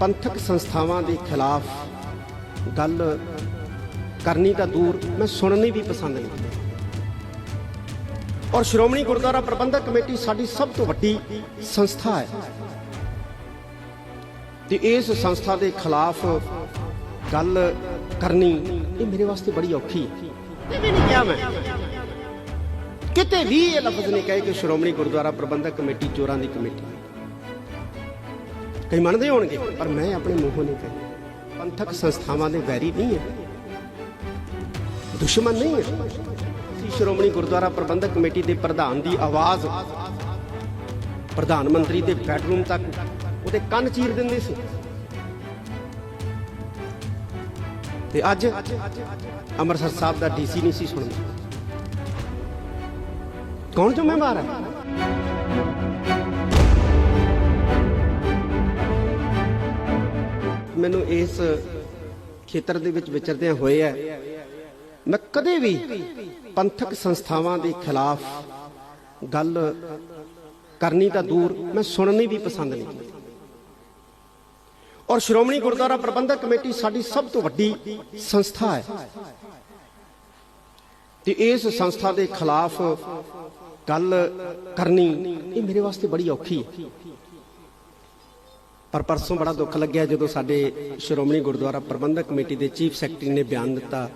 ਪੰਥਕ ਸੰਸਥਾਵਾਂ ਦੇ ਖਿਲਾਫ ਗੱਲ ਕਰਨੀ ਤਾਂ ਦੂਰ, ਮੈਂ ਸੁਣਨੀ ਵੀ ਪਸੰਦ ਨਹੀਂ ਔਰ ਸ਼੍ਰੋਮਣੀ ਗੁਰਦੁਆਰਾ ਪ੍ਰਬੰਧਕ ਕਮੇਟੀ ਸਾਡੀ ਸਭ ਤੋਂ ਵੱਡੀ ਸੰਸਥਾ ਹੈ। ਤੇ ਇਸ ਸੰਸਥਾ ਦੇ ਖਿਲਾਫ ਗੱਲ ਕਰਨੀ ਇਹ ਮੇਰੇ ਵਾਸਤੇ ਬੜੀ ਔਖੀ ਹੈ। ਇਹ ਵੀ ਨਹੀਂ ਕਿਹਾ ਮੈਂ। ਕਿਤੇ ਵੀ ਇਹ ਲਫ਼ਜ਼ ਨਹੀਂ ਕਹੇ ਕਿ ਸ਼੍ਰੋਮਣੀ ਗੁਰਦੁਆਰਾ ਪ੍ਰਬੰਧਕ ਕਮੇਟੀ, ਚੋਰਾਂ ਦੀ ਕਮੇਟੀ। ਕਈ ਮੰਨਦੇ ਹੋਣਗੇ, ਪਰ ਮੈਂ ਆਪਣੇ ਮੂੰਹੋਂ ਨਹੀਂ ਕਹੀ ਪੰਥਕ ਸੰਸਥਾਵਾਂ ਦੇ ਵੈਰੀ ਨਹੀਂ ਹੈ। ਦੁਸ਼ਮਣ ਨਹੀਂ ਹੈ। ਅਸੀਂ ਸ਼੍ਰੋਮਣੀ ਗੁਰਦੁਆਰਾ ਪ੍ਰਬੰਧਕ ਕਮੇਟੀ ਦੇ ਪ੍ਰਧਾਨ ਦੀ ਆਵਾਜ਼ ਪ੍ਰਧਾਨ ਮੰਤਰੀ ਦੇ ਬੈਡਰੂਮ ਤੱਕ ਉਹਦੇ ਕੰਨ ਚੀਰ ਦਿੰਦੇ ਸੀ। ਤੇ ਅੱਜ ਅੰਮ੍ਰਿਤਸਰ ਸਾਹਿਬ ਦਾ ਡੀਸੀ ਨਹੀਂ ਸੀ ਸੁਣਦਾ। ਕੌਣ ਜ਼ਿੰਮੇਵਾਰ ਹੈ? ਮੈਨੂੰ ਇਸ ਖੇਤਰ ਦੇ ਵਿੱਚ ਵਿਚਰਦਿਆਂ ਹੋਏ ਹੈ, ਮੈਂ ਕਦੇ ਵੀ ਪੰਥਕ ਸੰਸਥਾਵਾਂ ਦੇ ਖਿਲਾਫ ਗੱਲ ਕਰਨੀ ਤਾਂ ਦੂਰ, ਮੈਂ ਸੁਣਨੀ ਵੀ ਪਸੰਦ ਨਹੀਂ ਕੀਤੀ ਔਰ ਸ਼੍ਰੋਮਣੀ ਗੁਰਦੁਆਰਾ ਪ੍ਰਬੰਧਕ ਕਮੇਟੀ ਸਾਡੀ ਸਭ ਤੋਂ ਵੱਡੀ ਸੰਸਥਾ ਹੈ। ਤੇ ਇਸ ਸੰਸਥਾ ਦੇ ਖਿਲਾਫ ਗੱਲ ਕਰਨੀ ਇਹ ਮੇਰੇ ਵਾਸਤੇ ਬੜੀ ਔਖੀ ਹੈ। ਪਰ ਪਰਸੋਂ ਬੜਾ ਦੁੱਖ ਲੱਗਿਆ ਜਦੋਂ ਸਾਡੇ ਸ਼੍ਰੋਮਣੀ ਗੁਰਦੁਆਰਾ ਪ੍ਰਬੰਧਕ ਕਮੇਟੀ ਦੇ ਚੀਫ ਸੈਕਟਰੀ ਨੇ ਬਿਆਨ ਦਿੱਤਾ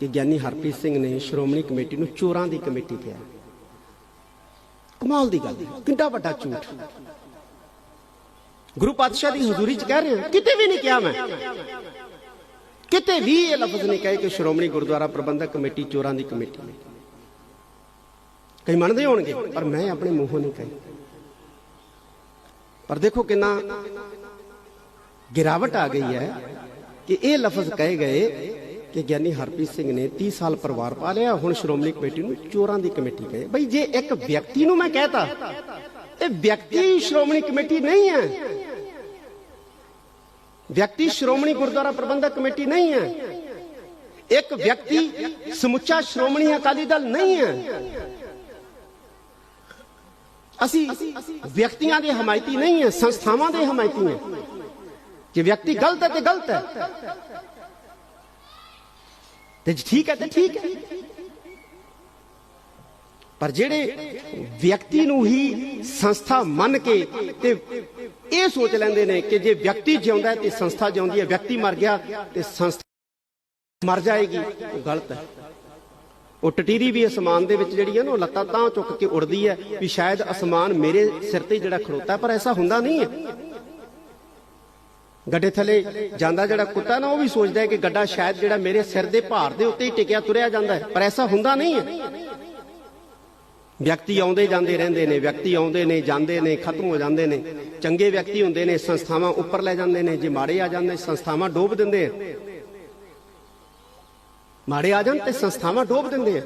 ਕਿ ਗਿਆਨੀ ਹਰਪ੍ਰੀਤ ਸਿੰਘ ਨੇ ਸ਼੍ਰੋਮਣੀ ਕਮੇਟੀ ਨੂੰ ਚੋਰਾਂ ਦੀ ਕਮੇਟੀ ਕਿਹਾ। ਕਮਾਲ ਦੀ ਗੱਲ ਹੈ ਕਿੰਨਾ ਵੱਡਾ ਝੂਠ। ਗੁਰੂ ਪਾਤਸ਼ਾਹ ਦੀ ਹਜ਼ੂਰੀ 'ਚ ਕਹਿ ਰਹੇ ਹਾਂ, ਕਿਤੇ ਵੀ ਨਹੀਂ ਕਿਹਾ ਮੈਂ। ਕਿਤੇ ਵੀ ਇਹ ਲਫ਼ਜ਼ ਨਹੀਂ ਕਹੇ ਕਿ ਸ਼੍ਰੋਮਣੀ ਗੁਰਦੁਆਰਾ ਪ੍ਰਬੰਧਕ ਕਮੇਟੀ ਚੋਰਾਂ ਦੀ ਕਮੇਟੀ। ਹੈ ਕਈ ਮੰਨਦੇ ਹੋਣਗੇ, ਪਰ ਮੈਂ ਆਪਣੇ ਮੂੰਹੋਂ ਨਹੀਂ ਕਹੀ। ਪਰ ਦੇਖੋ ਕਿੰਨਾ ਗਿਰਾਵਟ ਆ ਗਈ ਹੈ ਕਿ ਇਹ ਲਫ਼ਜ਼ ਕਹੇ ਗਏ ਕਿ ਗਿਆਨੀ ਹਰਪ੍ਰੀਤ ਸਿੰਘ ਨੇ 30 ਸਾਲ ਪਰਿਵਾਰ ਪਾ ਲਿਆ ਹੁਣ ਸ਼੍ਰੋਮਣੀ ਕਮੇਟੀ ਨੂੰ ਚੋਰਾਂ ਦੀ ਕਮੇਟੀ ਕਹੇ। ਬਈ ਜੇ ਇੱਕ ਵਿਅਕਤੀ ਨੂੰ ਮੈਂ ਕਹਤਾ, ਇਹ ਵਿਅਕਤੀ ਸ਼੍ਰੋਮਣੀ ਕਮੇਟੀ ਨਹੀਂ ਹੈ। ਵਿਅਕਤੀ ਸ਼੍ਰੋਮਣੀ ਗੁਰਦੁਆਰਾ ਪ੍ਰਬੰਧਕ ਕਮੇਟੀ ਨਹੀਂ ਹੈ। ਇੱਕ ਵਿਅਕਤੀ ਸਮੁੱਚਾ ਸ਼੍ਰੋਮਣੀ ਅਕਾਲੀ ਦਲ ਨਹੀਂ ਹੈ। ਅਸੀਂ ਵਿਅਕਤੀਆਂ ਦੇ ਹਮਾਇਤੀ ਨਹੀਂ ਹੈ, ਸੰਸਥਾਵਾਂ ਦੇ ਹਮਾਇਤੀ ਹੈ। ਜੇ ਵਿਅਕਤੀ ਗਲਤ ਹੈ ਤੇ ਗਲਤ ਹੈ। ਤੇ ਜੇ ਠੀਕ ਹੈ ਤੇ ਠੀਕ ਹੈ। ਪਰ ਜਿਹੜੇ ਵਿਅਕਤੀ ਨੂੰ ਹੀ ਸੰਸਥਾ ਮੰਨ ਕੇ ਤੇ ਇਹ ਸੋਚ ਲੈਂਦੇ ਨੇ ਕਿ ਜੇ ਵਿਅਕਤੀ ਜਿਉਂਦਾ ਹੈ ਤੇ ਸੰਸਥਾ ਜਿਉਂਦੀ ਹੈ, ਵਿਅਕਤੀ ਮਰ ਗਿਆ ਤੇ ਸੰਸਥਾ ਮਰ ਜਾਏਗੀ, ਉਹ ਗਲਤ ਹੈ। ਉਹ ਟਟੀਰੀ ਵੀ ਅਸਮਾਨ ਦੇ ਵਿੱਚ ਜਿਹੜੀ ਹੈ ਨਾ ਲੱਤਾਂ ਤਾਂ ਚੁੱਕ ਕੇ ਉੜਦੀ ਹੈ ਵੀ ਸ਼ਾਇਦ ਅਸਮਾਨ ਮੇਰੇ ਸਿਰ ਤੇ ਜਿਹੜਾ ਖੜੋਤਾ ਹੈ, ਪਰ ਐਸਾ ਹੁੰਦਾ ਨਹੀਂ ਹੈ ਗੱਡੇ ਥੱਲੇ ਜਾਂਦਾ ਜਿਹੜਾ ਕੁੱਤਾ ਨਾ ਉਹ ਵੀ ਸੋਚਦਾ ਹੈ ਕਿ ਗੱਡਾ ਸ਼ਾਇਦ ਜਿਹੜਾ ਮੇਰੇ ਸਿਰ ਦੇ ਭਾਰ ਦੇ ਉੱਤੇ ਹੀ ਟਿਕਿਆ ਤੁਰਿਆ ਜਾਂਦਾ ਹੈ ਪਰ ਐਸਾ ਹੁੰਦਾ ਨਹੀਂ ਹੈ ਵਿਅਕਤੀ ਆਉਂਦੇ ਜਾਂਦੇ ਰਹਿੰਦੇ ਨੇ ਵਿਅਕਤੀ ਆਉਂਦੇ ਨੇ ਜਾਂਦੇ ਨੇ ਖਤਮ ਹੋ ਜਾਂਦੇ ਨੇ। ਚੰਗੇ ਵਿਅਕਤੀ ਹੁੰਦੇ ਨੇ ਸੰਸਥਾਵਾਂ ਉੱਪਰ ਲੈ ਜਾਂਦੇ ਨੇ ਜੇ ਮਾੜੇ ਆ ਜਾਂਦੇ ਸੰਸਥਾਵਾਂ ਡੋਬ ਦਿੰਦੇ ਆ ਮਾੜੇ ਆ ਜਾਣ ਤੇ ਸੰਸਥਾਵਾਂ ਡੋਬ ਦਿੰਦੇ ਆ।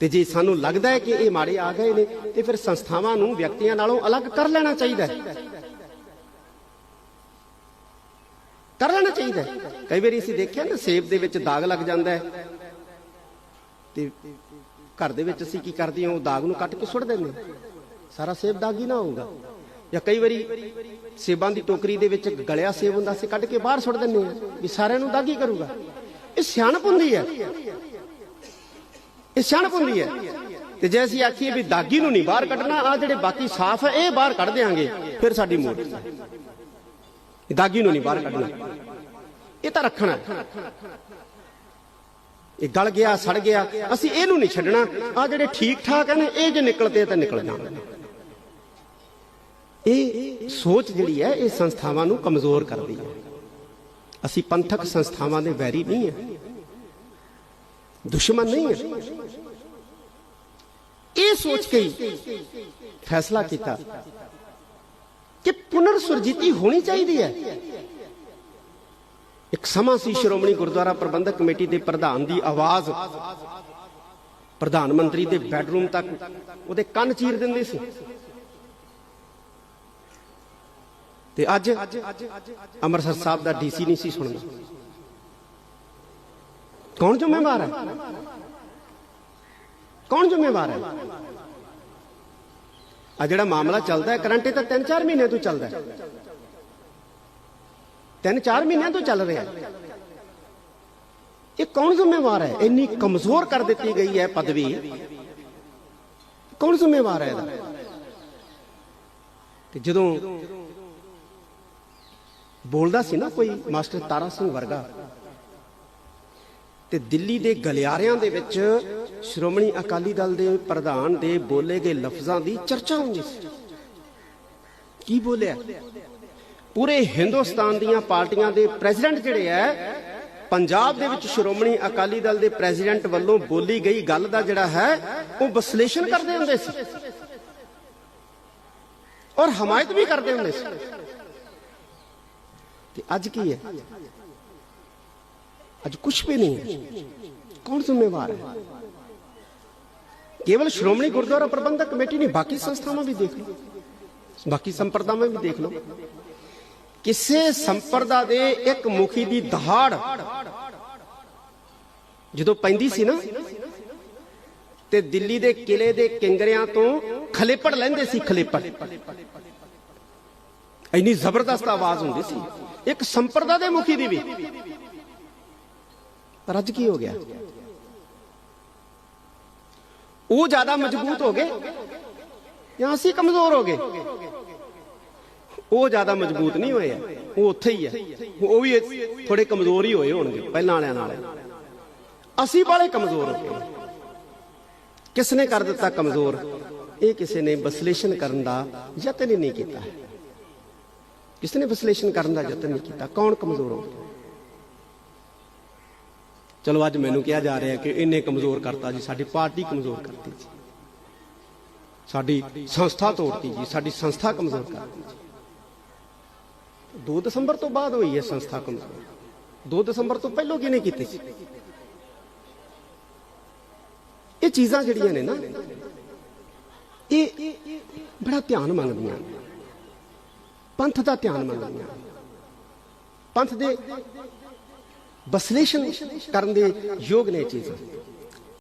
ਤੇ ਜੇ ਸਾਨੂੰ ਲੱਗਦਾ ਹੈ ਕਿ ਇਹ ਮਾੜੇ ਆ ਗਏ ਨੇ, ਤੇ ਫਿਰ ਸੰਸਥਾਵਾਂ ਨੂੰ ਵਿਅਕਤੀਆਂ ਨਾਲੋਂ ਅਲੱਗ ਕਰ ਲੈਣਾ ਚਾਹੀਦਾ ਹੈ। ਕਰ ਲੈਣਾ ਚਾਹੀਦਾ ਹੈ। ਕਈ ਵਾਰੀ ਅਸੀਂ ਦੇਖਿਆ ਨਾ, ਸੇਬ ਦੇ ਵਿੱਚ ਦਾਗ ਲੱਗ ਜਾਂਦਾ ਹੈ। ਤੇ ਘਰ ਦੇ ਵਿੱਚ ਅਸੀਂ ਕੀ ਕਰਦੇ ਹਾਂ, ਉਹ ਦਾਗ ਨੂੰ ਕੱਟ ਕੇ ਸੁੱਟ ਦਿੰਦੇ ਸਾਰਾ ਸੇਬ ਦਾਗੀ ਨਾ ਹੋਊਗਾ। ਜਾਂ ਕਈ ਵਾਰੀ ਸੇਬਾਂ ਦੀ ਟੋਕਰੀ ਦੇ ਵਿੱਚ ਗਲਿਆ ਸੇਬ ਹੁੰਦਾ ਸੀ ਕੱਢ ਕੇ ਬਾਹਰ ਸੁੱਟ ਦਿੰਦੇ ਆ ਵੀ ਸਾਰਿਆਂ ਨੂੰ ਦਾਗੀ ਕਰੂਗਾ। ਇਹ ਸਿਆਣਪ ਹੁੰਦੀ ਹੈ। ਇਹ ਸਿਆਣਪ ਹੁੰਦੀ ਹੈ। ਤੇ ਜੇ ਅਸੀਂ ਆਖੀਏ ਵੀ ਦਾਗੀ ਨੂੰ ਨਹੀਂ ਬਾਹਰ ਕੱਢਣਾ ਆ ਜਿਹੜੇ ਬਾਕੀ ਸਾਫ਼ ਹੈ ਇਹ ਬਾਹਰ ਕੱਢ ਦੇਾਂਗੇ ਫਿਰ ਸਾਡੀ ਮੋੜ ਦਾਗੀ ਨੂੰ ਨਹੀਂ ਬਾਹਰ ਕੱਢਣਾ। ਇਹ ਤਾਂ ਰੱਖਣਾ। ਇਹ ਗਲ ਗਿਆ, ਸੜ ਗਿਆ, ਅਸੀਂ ਇਹਨੂੰ ਨਹੀਂ ਛੱਡਣਾ। ਆ ਜਿਹੜੇ ਠੀਕ ਠਾਕ ਹਨ ਇਹ ਜੇ ਨਿਕਲਦੇ ਤਾਂ ਨਿਕਲ ਜਾਣ ਇਹ ਸੋਚ ਜਿਹੜੀ ਹੈ, ਇਹ ਸੰਸਥਾਵਾਂ ਨੂੰ ਕਮਜ਼ੋਰ ਕਰਦੀ ਹੈ। ਅਸੀਂ ਪੰਥਕ ਸੰਸਥਾਵਾਂ ਦੇ ਵੈਰੀ ਨਹੀਂ ਹੈ ਦੁਸ਼ਮਣ ਨਹੀਂ ਹੈ। ਇਹ ਸੋਚ ਕੇ ਫੈਸਲਾ ਕੀਤਾ ਕਿ ਪੁਨਰ ਸੁਰਜੀਤੀ ਹੋਣੀ ਚਾਹੀਦੀ ਹੈ। ਇੱਕ ਸਮਾਂ ਸੀ ਸ਼੍ਰੋਮਣੀ ਗੁਰਦੁਆਰਾ ਪ੍ਰਬੰਧਕ ਕਮੇਟੀ ਦੇ ਪ੍ਰਧਾਨ ਦੀ ਆਵਾਜ਼। ਪ੍ਰਧਾਨ ਮੰਤਰੀ ਦੇ ਬੈਡਰੂਮ ਤੱਕ ਉਹਦੇ ਕੰਨ ਚੀਰ ਦਿੰਦੇ ਸੀ। ਤੇ ਅੱਜ ਅੰਮ੍ਰਿਤਸਰ ਸਾਹਿਬ ਦਾ ਡੀਸੀ ਨਹੀਂ ਸੀ ਸੁਣਦਾ। ਕੌਣ ਜ਼ਿੰਮੇਵਾਰ ਹੈ? ਕੌਣ ਜ਼ਿੰਮੇਵਾਰ ਹੈ? ਆ ਜਿਹੜਾ ਮਾਮਲਾ ਚੱਲਦਾ ਹੈ ਕਰੰਟ ਤਾਂ 3-4 ਮਹੀਨੇ ਤੋਂ ਚੱਲਦਾ ਹੈ। ਤਿੰਨ ਚਾਰ ਮਹੀਨਿਆਂ ਤੋਂ ਚੱਲ ਰਿਹਾ ਹੈ। ਇਹ ਕੌਣ ਜ਼ਿੰਮੇਵਾਰ ਹੈ? ਇੰਨੀ ਕਮਜ਼ੋਰ ਕਰ ਦਿੱਤੀ ਗਈ ਹੈ ਪਦਵੀ। ਕੌਣ ਜ਼ਿੰਮੇਵਾਰ ਹੈ ਇਹਦਾ? ਤੇ ਜਦੋਂ ਬੋਲਦਾ ਸੀ ਨਾ ਕੋਈ ਮਾਸਟਰ ਤਾਰਾ ਸਿੰਘ ਵਰਗਾ ਤੇ ਦਿੱਲੀ ਦੇ ਗਲਿਆਰਿਆਂ ਦੇ ਵਿੱਚ ਸ਼੍ਰੋਮਣੀ ਅਕਾਲੀ ਦਲ ਦੇ ਪ੍ਰਧਾਨ ਦੇ ਬੋਲੇ ਗਏ ਲਫ਼ਜ਼ਾਂ ਦੀ ਚਰਚਾ ਹੁੰਦੀ ਸੀ। ਕੀ ਬੋਲਿਆ? ਪੂਰੇ ਹਿੰਦੁਸਤਾਨ ਦੀਆਂ ਪਾਰਟੀਆਂ ਦੇ ਪ੍ਰੈਜ਼ੀਡੈਂਟ ਜਿਹੜੇ ਐ, ਪੰਜਾਬ ਦੇ ਵਿੱਚ ਸ਼੍ਰੋਮਣੀ ਅਕਾਲੀ ਦਲ ਦੇ ਪ੍ਰੈਜ਼ੀਡੈਂਟ ਵੱਲੋਂ ਬੋਲੀ ਗਈ ਗੱਲ ਦਾ ਜਿਹੜਾ ਹੈ, ਉਹ ਵਿਸ਼ਲੇਸ਼ਣ ਕਰਦੇ ਹੁੰਦੇ ਸੀ। ਔਰ ਹਮਾਇਤ ਵੀ ਕਰਦੇ ਹੁੰਦੇ ਸੀ। ਤੇ ਅੱਜ ਕੀ ਹੈ ਅੱਜ ਕੁਝ ਵੀ ਨਹੀਂ ਹੈ। ਕੌਣ ਜ਼ਿੰਮੇਵਾਰ ਹੈ? ਕੇਵਲ ਸ਼੍ਰੋਮਣੀ ਗੁਰਦੁਆਰਾ ਪ੍ਰਬੰਧਕ ਕਮੇਟੀ ਨਹੀਂ, ਬਾਕੀ ਸੰਸਥਾਵਾਂ ਵੀ ਦੇਖ ਲਓ। ਬਾਕੀ ਸੰਪਰਦਾਵਾਂ ਵੀ ਦੇਖ ਲਓ। ਕਿਸੇ ਸੰਪਰਦਾ ਦੇ ਇੱਕ ਮੁਖੀ ਦੀ ਦਹਾੜ ਜਦੋਂ ਪੈਂਦੀ ਸੀ ਨਾ, ਤੇ ਦਿੱਲੀ ਦੇ ਕਿਲੇ ਦੇ ਕਿੰਗਰਿਆਂ ਤੋਂ ਖਲੇਪੜ ਲੈਂਦੇ ਸੀ ਖਲੇਪੜ। ਇੰਨੀ ਜ਼ਬਰਦਸਤ ਆਵਾਜ਼ ਹੁੰਦੀ ਸੀ। ਇੱਕ ਸੰਪਰਦਾ ਦੇ ਮੁਖੀ ਦੀ ਵੀ। ਪਰ ਅੱਜ ਕੀ ਹੋ ਗਿਆ? ਉਹ ਜ਼ਿਆਦਾ ਮਜ਼ਬੂਤ ਹੋ ਗਏ ਜਾਂ ਅਸੀਂ ਕਮਜ਼ੋਰ ਹੋ ਗਏ? ਉਹ ਜ਼ਿਆਦਾ ਮਜ਼ਬੂਤ ਨਹੀਂ ਹੋਏ ਉਹ ਉੱਥੇ ਹੀ ਹੈ ਉਹ ਵੀ ਥੋੜੇ ਕਮਜ਼ੋਰ ਹੀ ਹੋਏ ਹੋਣਗੇ, ਪਹਿਲਾਂ ਵਾਲਿਆਂ ਨਾਲ। ਅਸੀਂ ਬਾਲੇ ਕਮਜ਼ੋਰ ਹੋ ਗਏ। ਕਿਸ ਨੇ ਕਰ ਦਿੱਤਾ ਕਮਜ਼ੋਰ? ਇਹ ਕਿਸੇ ਨੇ ਵਿਸ਼ਲੇਸ਼ਣ ਕਰਨ ਦਾ ਯਤਨ ਹੀ ਨਹੀਂ ਕੀਤਾ। ਕਿਸ ਨੇ ਵਿਸ਼ਲੇਸ਼ਣ ਕਰਨ ਦਾ ਯਤਨ ਨਹੀਂ ਕੀਤਾ? ਕੌਣ ਕਮਜ਼ੋਰ ਹੋ ਗਿਆ? ਚਲੋ ਅੱਜ ਮੈਨੂੰ ਕਿਹਾ ਜਾ ਰਿਹਾ ਕਿ ਇਹਨੇ ਕਮਜ਼ੋਰ ਕਰਤਾ ਜੀ, ਸਾਡੀ ਪਾਰਟੀ ਕਮਜ਼ੋਰ ਕਰਤੀ ਜੀ। ਸਾਡੀ ਸੰਸਥਾ ਤੋੜਤੀ ਜੀ, ਸਾਡੀ ਸੰਸਥਾ ਕਮਜ਼ੋਰ ਕਰਤੀ ਜੀ। 2 ਦਸੰਬਰ ਤੋਂ ਬਾਅਦ ਹੋਈ ਹੈ ਸੰਸਥਾ ਕਮਜ਼ੋਰ। 2 ਦਸੰਬਰ ਤੋਂ ਪਹਿਲਾਂ ਕਿਹਨੇ ਕੀਤੀ ਸੀ? ਇਹ ਚੀਜ਼ਾਂ ਜਿਹੜੀਆਂ ਨੇ ਨਾ, ਇਹ ਬੜਾ ਧਿਆਨ ਮੰਗਦੀਆਂ ਪੰਥ ਦਾ ਧਿਆਨ ਮੰਗਦੀਆਂ ਪੰਥ ਦੇ ਵਿਸ਼ਲੇਸ਼ਣ ਕਰਨ ਦੇ ਯੋਗ ਨੇ ਇਹ ਚੀਜ਼ਾਂ।